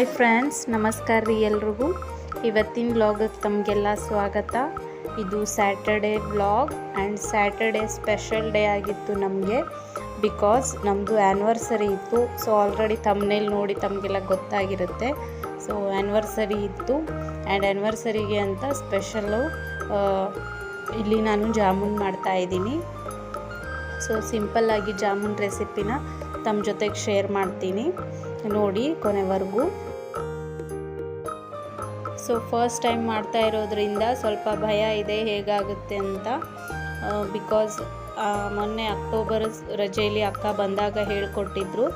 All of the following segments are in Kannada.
ಹಾಯ್ ಫ್ರೆಂಡ್ಸ್, ನಮಸ್ಕಾರ ರೀ ಎಲ್ರಿಗೂ. ಇವತ್ತಿನ ವ್ಲಾಗಕ್ಕೆ ತಮಗೆಲ್ಲ ಸ್ವಾಗತ. ಇದು Saturday vlog and Saturday special day ಆಗಿತ್ತು ನಮಗೆ. ಬಿಕಾಸ್ ನಮ್ಮದು ಆ್ಯನಿವರ್ಸರಿ ಇತ್ತು. ಸೊ ಆಲ್ರೆಡಿ ತಮ್ಮನೇಲಿ ನೋಡಿ ತಮಗೆಲ್ಲ ಗೊತ್ತಾಗಿರುತ್ತೆ. ಸೊ ಆ್ಯನಿವರ್ಸರಿ ಇತ್ತು. ಆ್ಯಂಡ್ ಆ್ಯನಿವರ್ಸರಿಗೆ ಅಂತ ಸ್ಪೆಷಲ್ಲು ಇಲ್ಲಿ ನಾನು ಜಾಮೂನ್ ಮಾಡ್ತಾ ಇದ್ದೀನಿ. ಸೊ ಸಿಂಪಲ್ಲಾಗಿ ಜಾಮೂನ್ ರೆಸಿಪಿನ ತಮ್ಮ ಜೊತೆಗೆ ಶೇರ್ ಮಾಡ್ತೀನಿ. ನೋಡಿ ಕೊನೆವರೆಗೂ. ಸೊ ಫಸ್ಟ್ ಟೈಮ್ ಮಾಡ್ತಾ ಇರೋದ್ರಿಂದ ಸ್ವಲ್ಪ ಭಯ ಇದೆ ಹೇಗಾಗುತ್ತೆ ಅಂತ. ಬಿಕಾಸ್ ಮೊನ್ನೆ ಅಕ್ಟೋಬರ್ ರಜೆಯಲ್ಲಿ ಅಕ್ಕ ಬಂದಾಗ ಹೇಳಿಕೊಟ್ಟಿದ್ರು.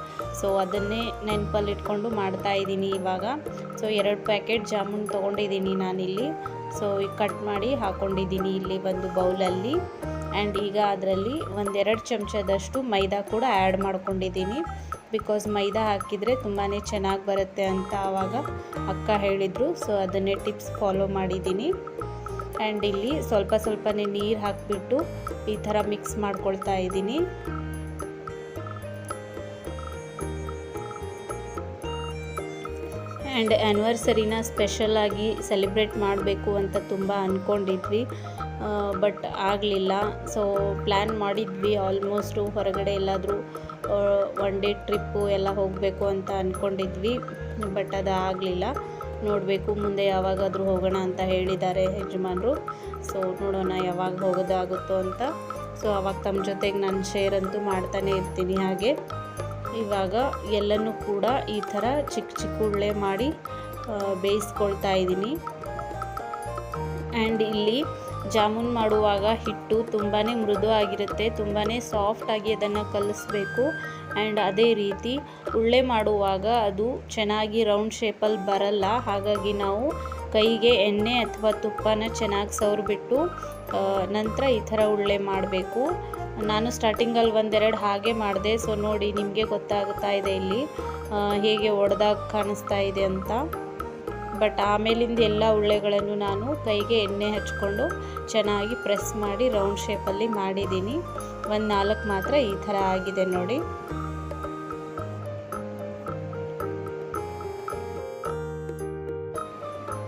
ಸೊ ಅದನ್ನೇ ನೆನಪಲ್ಲಿಟ್ಕೊಂಡು ಮಾಡ್ತಾ ಇದ್ದೀನಿ ಇವಾಗ. ಸೊ ಎರಡು ಪ್ಯಾಕೆಟ್ ಜಾಮೂನ್ ತೊಗೊಂಡಿದ್ದೀನಿ ನಾನಿಲ್ಲಿ. ಸೊ ಕಟ್ ಮಾಡಿ ಹಾಕ್ಕೊಂಡಿದ್ದೀನಿ ಇಲ್ಲಿ ಒಂದು ಬೌಲಲ್ಲಿ. ಆ್ಯಂಡ್ ಈಗ ಅದರಲ್ಲಿ ಒಂದೆರಡು ಚಮಚದಷ್ಟು ಮೈದಾ ಕೂಡ ಆ್ಯಡ್ ಮಾಡ್ಕೊಂಡಿದ್ದೀನಿ. ಬಿಕಾಸ್ ಮೈದಾ ಹಾಕಿದರೆ ತುಂಬಾ ಚೆನ್ನಾಗಿ ಬರುತ್ತೆ ಅಂತ ಆವಾಗ ಅಕ್ಕ ಹೇಳಿದರು. ಸೊ ಅದನ್ನೇ ಟಿಪ್ಸ್ ಫಾಲೋ ಮಾಡಿದ್ದೀನಿ. ಆ್ಯಂಡ್ ಇಲ್ಲಿ ಸ್ವಲ್ಪ ಸ್ವಲ್ಪನೇ ನೀರು ಹಾಕಿಬಿಟ್ಟು ಈ ಥರ ಮಿಕ್ಸ್ ಮಾಡ್ಕೊಳ್ತಾ ಇದ್ದೀನಿ. ಆ್ಯಂಡ್ ಆ್ಯನಿವರ್ಸರಿನ ಸ್ಪೆಷಲಾಗಿ ಸೆಲೆಬ್ರೇಟ್ ಮಾಡಬೇಕು ಅಂತ ತುಂಬ ಅಂದ್ಕೊಂಡಿದ್ವಿ ಬಟ್ ಆಗಲಿಲ್ಲ. ಸೊ ಪ್ಲ್ಯಾನ್ ಮಾಡಿದ್ವಿ ಆಲ್ಮೋಸ್ಟು ಹೊರಗಡೆ ಎಲ್ಲಾದರೂ ಒನ್ ಡೇ ಟ್ರಿಪ್ಪು ಎಲ್ಲ ಹೋಗಬೇಕು ಅಂತ ಅಂದ್ಕೊಂಡಿದ್ವಿ ಬಟ್ ಅದು ಆಗಲಿಲ್ಲ. ನೋಡಬೇಕು ಮುಂದೆ ಯಾವಾಗಾದರೂ ಹೋಗೋಣ ಅಂತ ಹೇಳಿದ್ದಾರೆ ಯಜಮಾನರು. ಸೊ ನೋಡೋಣ ಯಾವಾಗ ಹೋಗೋದಾಗುತ್ತೋ ಅಂತ. ಸೊ ಅವಾಗ ತಮ್ಮ ಜೊತೆಗೆ ನಾನು ಶೇರ್ ಅಂತೂ ಮಾಡ್ತಾನೆ ಇರ್ತೀನಿ ಹಾಗೆ. ಇವಾಗ ಎಲ್ಲನೂ ಕೂಡ ಈ ಥರ ಚಿಕ್ಕ ಚಿಕ್ಕ ಉಳ್ಳೆ ಮಾಡಿ ಬೇಯಿಸ್ಕೊಳ್ತಾ ಇದ್ದೀನಿ. ಆ್ಯಂಡ್ ಇಲ್ಲಿ ಜಾಮೂನ್ ಮಾಡುವಾಗ ಹಿಟ್ಟು ತುಂಬಾ ಮೃದು ಆಗಿರುತ್ತೆ ತುಂಬಾ ಸಾಫ್ಟಾಗಿ ಅದನ್ನು ಕಲಿಸ್ಬೇಕು. ಆ್ಯಂಡ್ ಅದೇ ರೀತಿ ಉಳ್ಳೆ ಮಾಡುವಾಗ ಅದು ಚೆನ್ನಾಗಿ ರೌಂಡ್ ಶೇಪಲ್ಲಿ ಬರಲ್ಲ. ಹಾಗಾಗಿ ನಾವು ಕೈಗೆ ಎಣ್ಣೆ ಅಥವಾ ತುಪ್ಪನ ಚೆನ್ನಾಗಿ ಸವ್ರಿಬಿಟ್ಟು ನಂತರ ಈ ಥರ ಉಳ್ಳೆ ಮಾಡಬೇಕು. ನಾನು ಸ್ಟಾರ್ಟಿಂಗಲ್ಲಿ ಒಂದೆರಡು ಹಾಗೆ ಮಾಡಿದೆ ಸೊ ನೋಡಿ ನಿಮಗೆ ಗೊತ್ತಾಗ್ತಾ ಇದೆ ಇಲ್ಲಿ ಹೇಗೆ ಒಡೆದಾಗ ಕಾಣಿಸ್ತಾ ಇದೆ ಅಂತ. ಬಟ್ ಆಮೇಲಿಂದ ಎಲ್ಲ ಉಳ್ಳೆಗಳನ್ನು ನಾನು ಕೈಗೆ ಎಣ್ಣೆ ಹಚ್ಕೊಂಡು ಚೆನ್ನಾಗಿ ಪ್ರೆಸ್ ಮಾಡಿ ರೌಂಡ್ ಶೇಪಲ್ಲಿ ಮಾಡಿದ್ದೀನಿ. ಒಂದು ನಾಲ್ಕು ಮಾತ್ರ ಈ ಥರ ಆಗಿದೆ ನೋಡಿ.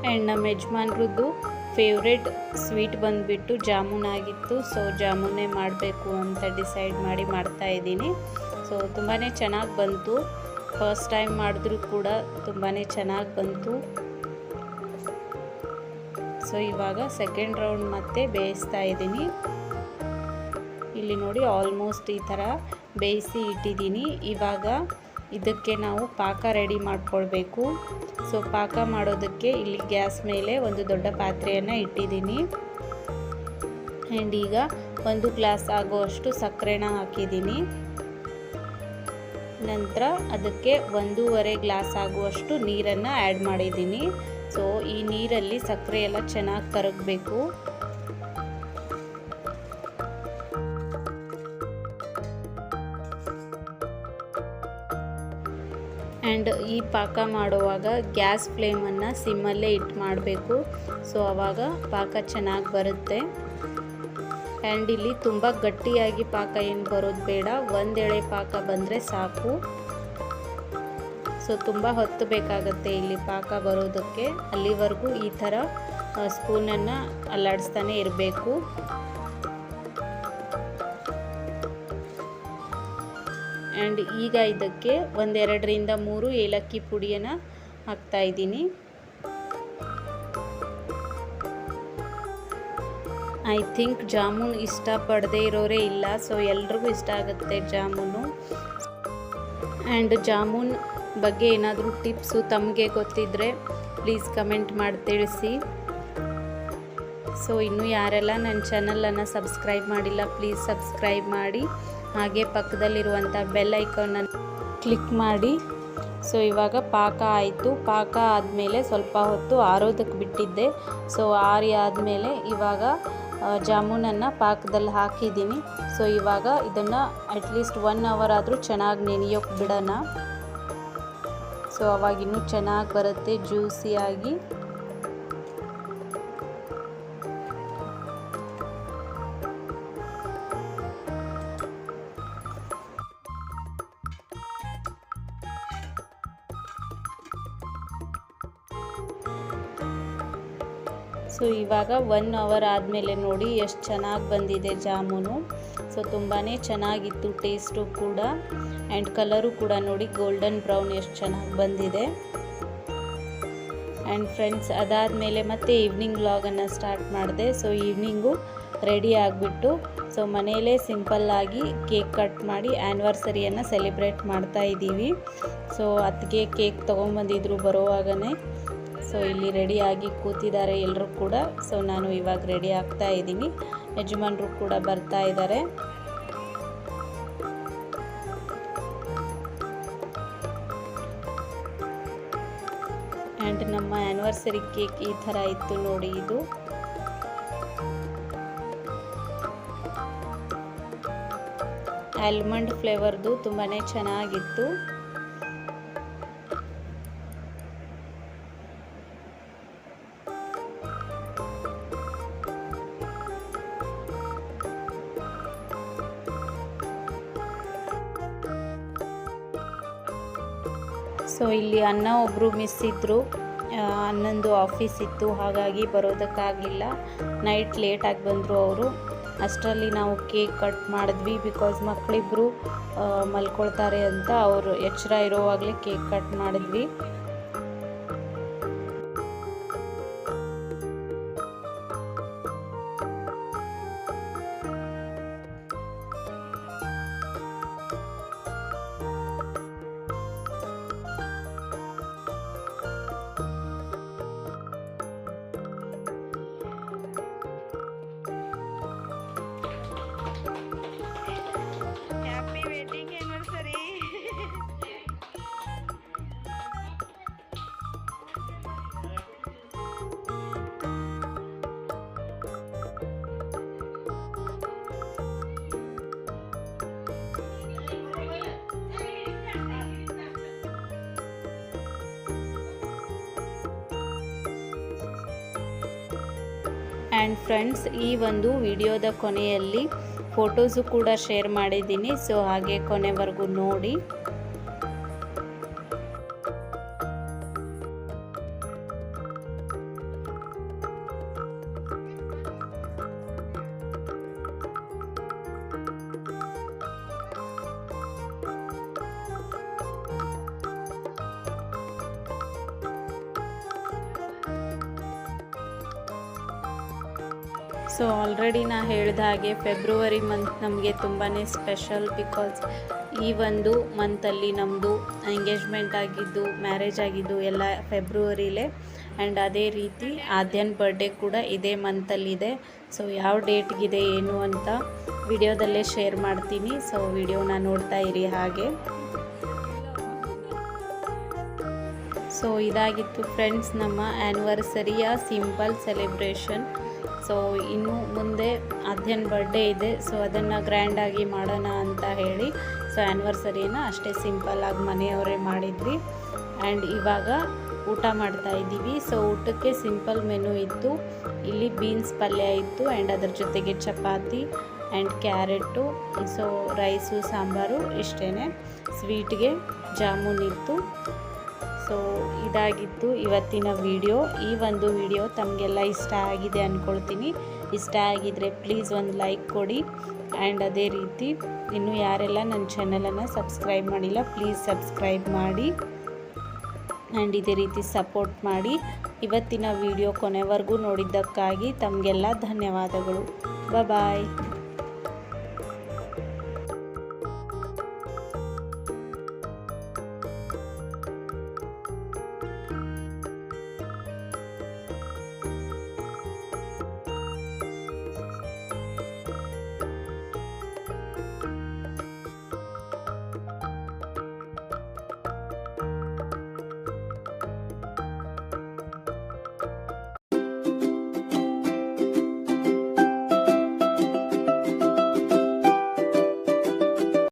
ಆ್ಯಂಡ್ ನಮ್ಮ ಯಜಮಾನ್ರದ್ದು ಫೇವ್ರೆಟ್ ಸ್ವೀಟ್ ಬಂದುಬಿಟ್ಟು ಜಾಮೂನ್ ಆಗಿತ್ತು. ಸೊ ಜಾಮೂನೇ ಮಾಡಬೇಕು ಅಂತ ಡಿಸೈಡ್ ಮಾಡಿ ಮಾಡ್ತಾ ಇದ್ದೀನಿ. ಸೊ ತುಂಬಾ ಚೆನ್ನಾಗಿ ಬಂತು. ಫಸ್ಟ್ ಟೈಮ್ ಮಾಡಿದ್ರೂ ಕೂಡ ತುಂಬಾ ಚೆನ್ನಾಗಿ ಬಂತು. ಸೊ ಇವಾಗ ಸೆಕೆಂಡ್ ರೌಂಡ್ ಮತ್ತೆ ಬೇಯಿಸ್ತಾ ಇದ್ದೀನಿ. ಇಲ್ಲಿ ನೋಡಿ ಆಲ್ಮೋಸ್ಟ್ ಈ ಥರ ಬೇಯಿಸಿ ಇಟ್ಟಿದ್ದೀನಿ. ಇವಾಗ ಇದಕ್ಕೆ ನಾವು ಪಾಕ ರೆಡಿ ಮಾಡಿಕೊಳ್ಬೇಕು. ಸೊ ಪಾಕ ಮಾಡೋದಕ್ಕೆ ಇಲ್ಲಿ ಗ್ಯಾಸ್ ಮೇಲೆ ಒಂದು ದೊಡ್ಡ ಪಾತ್ರೆಯನ್ನು ಇಟ್ಟಿದ್ದೀನಿ. ಆ್ಯಂಡ್ ಈಗ ಒಂದು ಗ್ಲಾಸ್ ಆಗುವಷ್ಟು ಸಕ್ಕರೆನ ಹಾಕಿದ್ದೀನಿ. ನಂತರ ಅದಕ್ಕೆ ಒಂದೂವರೆ ಗ್ಲಾಸ್ ಆಗುವಷ್ಟು ನೀರನ್ನು ಆ್ಯಡ್ ಮಾಡಿದ್ದೀನಿ. ಸೊ ಈ ನೀರಲ್ಲಿ ಸಕ್ಕರೆ ಎಲ್ಲ ಚೆನ್ನಾಗಿ ಕರಗಬೇಕು. ಆ್ಯಂಡ್ ಈ ಪಾಕ ಮಾಡುವಾಗ ಗ್ಯಾಸ್ ಫ್ಲೇಮನ್ನು ಸಿಮ್ಮಲ್ಲೇ ಇಟ್ಟು ಮಾಡಬೇಕು. ಸೊ ಆವಾಗ ಪಾಕ ಚೆನ್ನಾಗಿ ಬರುತ್ತೆ. ಆ್ಯಂಡ್ ಇಲ್ಲಿ ತುಂಬ ಗಟ್ಟಿಯಾಗಿ ಪಾಕ ಏನು ಬರೋದು ಬೇಡ. ಒಂದೆಳೆ ಪಾಕ ಬಂದರೆ ಸಾಕು. ಸೊ ತುಂಬ ಹೊತ್ತು ಬೇಕಾಗುತ್ತೆ ಇಲ್ಲಿ ಪಾಕ ಬರೋದಕ್ಕೆ. ಅಲ್ಲಿವರೆಗೂ ಈ ಥರ ಸ್ಪೂನನ್ನು ಅಲ್ಲಾಡಿಸ್ತಾನೆ ಇರಬೇಕು. ಆ್ಯಂಡ್ ಈಗ ಇದಕ್ಕೆ ಒಂದೆರಡರಿಂದ ಮೂರು ಏಲಕ್ಕಿ ಪುಡಿಯನ್ನು ಹಾಕ್ತಾಯಿದ್ದೀನಿ ಐ ಥಿಂಕ್ ಜಾಮೂನ್ ಇಷ್ಟಪಡದೇ ಇರೋರೇ ಇಲ್ಲ, ಸೊ ಎಲ್ರಿಗೂ ಇಷ್ಟ ಆಗುತ್ತೆ ಜಾಮೂನು. ಆ್ಯಂಡ್ ಜಾಮೂನ್ ಬಗ್ಗೆ ಏನಾದರೂ ಟಿಪ್ಸು ತಮಗೆ ಗೊತ್ತಿದ್ದರೆ ಪ್ಲೀಸ್ ಕಮೆಂಟ್ ಮಾಡಿ ತಿಳಿಸಿ. ಸೊ ಇನ್ನೂ ಯಾರೆಲ್ಲ ನನ್ನ ಚಾನಲನ್ನು ಸಬ್ಸ್ಕ್ರೈಬ್ ಮಾಡಿಲ್ಲ ಪ್ಲೀಸ್ ಸಬ್ಸ್ಕ್ರೈಬ್ ಮಾಡಿ. ಹಾಗೆ ಪಕ್ಕದಲ್ಲಿರುವಂಥ ಬೆಲ್ ಐಕಾನನ್ನು ಕ್ಲಿಕ್ ಮಾಡಿ. ಸೊ ಇವಾಗ ಪಾಕ ಆಯಿತು. ಪಾಕ ಆದಮೇಲೆ ಸ್ವಲ್ಪ ಹೊತ್ತು ಆರೋದಕ್ಕೆ ಬಿಟ್ಟಿದ್ದೆ. ಸೊ ಆರಿ ಆದಮೇಲೆ ಇವಾಗ ಜಾಮೂನನ್ನು ಪಾಕದಲ್ಲಿ ಹಾಕಿದ್ದೀನಿ. ಸೊ ಇವಾಗ ಇದನ್ನು ಅಟ್ಲೀಸ್ಟ್ ಒನ್ ಅವರ್ ಆದರೂ ಚೆನ್ನಾಗಿ ನೆನೆಯೋಕೆ ಬಿಡೋಣ. ಸೊ ಅವಾಗ ಇನ್ನೂ ಚೆನ್ನಾಗಿ ಬರುತ್ತೆ ಜ್ಯೂಸಿಯಾಗಿ. ಸೊ ಇವಾಗ ಒನ್ ಅವರ್ ಆದಮೇಲೆ ನೋಡಿ ಎಷ್ಟು ಚೆನ್ನಾಗಿ ಬಂದಿದೆ ಜಾಮೂನು. ಸೊ ತುಂಬಾ ಚೆನ್ನಾಗಿತ್ತು ಟೇಸ್ಟು ಕೂಡ. ಆ್ಯಂಡ್ ಕಲರು ಕೂಡ ನೋಡಿ ಗೋಲ್ಡನ್ ಬ್ರೌನ್ ಎಷ್ಟು ಚೆನ್ನಾಗಿ ಬಂದಿದೆ. ಆ್ಯಂಡ್ ಫ್ರೆಂಡ್ಸ್ ಅದಾದಮೇಲೆ ಮತ್ತೆ ಈವ್ನಿಂಗ್ ವ್ಲಾಗನ್ನು ಸ್ಟಾರ್ಟ್ ಮಾಡಿದೆ. ಸೊ ಈವ್ನಿಂಗು ರೆಡಿ ಆಗಿಬಿಟ್ಟು ಸೊ ಮನೆಯಲ್ಲೇ ಸಿಂಪಲ್ಲಾಗಿ ಕೇಕ್ ಕಟ್ ಮಾಡಿ ಆ್ಯನಿವರ್ಸರಿಯನ್ನು ಸೆಲೆಬ್ರೇಟ್ ಮಾಡ್ತಾ ಇದ್ದೀವಿ ಸೊ ಅದಕ್ಕೆ ಕೇಕ್ ತೊಗೊಂಬಂದಿದ್ರು ಬರೋವಾಗನೇ. ಸೊ ಇಲ್ಲಿ ರೆಡಿಯಾಗಿ ಕೂತಿದ್ದಾರೆ ಎಲ್ಲರೂ ಕೂಡ. ಸೊ ನಾನು ಇವಾಗ ರೆಡಿ ಆಗ್ತಾ ಇದ್ದೀನಿ. ಯಜಮಾನರು ಕೂಡ ಬರ್ತಾ ಇದ್ದಾರೆ. ಆ್ಯಂಡ್ ನಮ್ಮ ಆ್ಯನಿವರ್ಸರಿ ಕೇಕ್ ಈ ಥರ ಇತ್ತು ನೋಡಿ ಇದು. ಆಲ್ಮಂಡ್ ಫ್ಲೇವರ್ದು ತುಂಬಾ ಚೆನ್ನಾಗಿತ್ತು. ಸೊ ಇಲ್ಲಿ ಅನ್ನ ಒಬ್ಬರು ಮಿಸ್ ಇದ್ದರು ಅನ್ನೊಂದು ಆಫೀಸ್ ಇತ್ತು, ಹಾಗಾಗಿ ಬರೋದಕ್ಕಾಗಲಿಲ್ಲ. ನೈಟ್ ಲೇಟಾಗಿ ಬಂದರು ಅವರು. ಅಷ್ಟರಲ್ಲಿ ನಾವು ಕೇಕ್ ಕಟ್ ಮಾಡಿದ್ವಿ ಬಿಕಾಸ್ ಮಕ್ಕಳಿಬ್ಬರು ಮಲ್ಕೊಳ್ತಾರೆ ಅಂತ ಅವರು ಎಚ್ಚರ ಇರೋವಾಗಲೇ ಕೇಕ್ ಕಟ್ ಮಾಡಿದ್ವಿ. ಆ್ಯಂಡ್ ಫ್ರೆಂಡ್ಸ್ ಈ ಒಂದು ವಿಡಿಯೋದ ಕೊನೆಯಲ್ಲಿ ಫೋಟೋಸು ಕೂಡ ಶೇರ್ ಮಾಡಿದ್ದೀನಿ. ಸೊ ಹಾಗೆ ಕೊನೆವರೆಗೂ ನೋಡಿ. ಸೊ ಆಲ್ರೆಡಿ ನಾ ಹೇಳಿದ ಹಾಗೆ ಫೆಬ್ರವರಿ ಮಂತ್ ನಮಗೆ ತುಂಬಾ ಸ್ಪೆಷಲ್ ಬಿಕಾಸ್ ಈ ಒಂದು ಮಂತಲ್ಲಿ ನಮ್ಮದು ಎಂಗೇಜ್ಮೆಂಟ್ ಆಗಿದ್ದು ಮ್ಯಾರೇಜ್ ಆಗಿದ್ದು ಎಲ್ಲ ಫೆಬ್ರವರಿಲೇ ಆ್ಯಂಡ್ ಅದೇ ರೀತಿ ಆದ್ಯನ್ ಬರ್ಡೇ ಕೂಡ ಇದೇ ಮಂತಲ್ಲಿದೆ ಸೊ ಯಾವ ಡೇಟ್ಗಿದೆ ಏನು ಅಂತ ವಿಡಿಯೋದಲ್ಲೇ ಶೇರ್ ಮಾಡ್ತೀನಿ. ಸೊ ವಿಡಿಯೋನ ನೋಡ್ತಾ ಇರಿ ಹಾಗೆ. ಸೊ ಇದಾಗಿತ್ತು ಫ್ರೆಂಡ್ಸ್ ನಮ್ಮ ಆ್ಯನಿವರ್ಸರಿಯ ಸಿಂಪಲ್ ಸೆಲೆಬ್ರೇಷನ್ ಸೊ ಇನ್ನು ಮುಂದೆ ಅಧ್ಯಯನ್ ಬರ್ಡೇ ಇದೆ. ಸೊ ಅದನ್ನು ಗ್ರ್ಯಾಂಡಾಗಿ ಮಾಡೋಣ ಅಂತ ಹೇಳಿ ಸೊ ಆ್ಯನಿವರ್ಸರಿನ ಅಷ್ಟೇ ಸಿಂಪಲ್ಲಾಗಿ ಮನೆಯವರೇ ಮಾಡಿದ್ವಿ. ಆ್ಯಂಡ್ ಇವಾಗ ಊಟ ಮಾಡ್ತಾ ಇದ್ದೀವಿ. ಸೊ ಊಟಕ್ಕೆ ಸಿಂಪಲ್ ಮೆನು ಇತ್ತು. ಇಲ್ಲಿ ಬೀನ್ಸ್ ಪಲ್ಯ ಇತ್ತು ಆ್ಯಂಡ್ ಅದ್ರ ಜೊತೆಗೆ chapati and carrot so rice sambar ಇಷ್ಟೇ ಸ್ವೀಟ್ಗೆ ಜಾಮೂನ್ ಇತ್ತು. ಸೊ ಇದಾಗಿತ್ತು ಇವತ್ತಿನ ವಿಡಿಯೋ. ಈ ಒಂದು ವಿಡಿಯೋ ತಮಗೆಲ್ಲ ಇಷ್ಟ ಆಗಿದೆ ಅಂದ್ಕೊಳ್ತೀನಿ ಇಷ್ಟ ಆಗಿದರೆ ಪ್ಲೀಸ್ ಒಂದು ಲೈಕ್ ಕೊಡಿ. ಆ್ಯಂಡ್ ಅದೇ ರೀತಿ ಇನ್ನು ಯಾರೆಲ್ಲ ನನ್ನ ಚಾನಲನ್ನು ಸಬ್ಸ್ಕ್ರೈಬ್ ಮಾಡಿಲ್ಲ ಪ್ಲೀಸ್ ಸಬ್ಸ್ಕ್ರೈಬ್ ಮಾಡಿ. ಆ್ಯಂಡ್ ಇದೇ ರೀತಿ ಸಪೋರ್ಟ್ ಮಾಡಿ. ಇವತ್ತಿನ ವಿಡಿಯೋ ಕೊನೆವರೆಗೂ ನೋಡಿದ್ದಕ್ಕಾಗಿ ತಮಗೆಲ್ಲ ಧನ್ಯವಾದಗಳು. ಬಾಯ್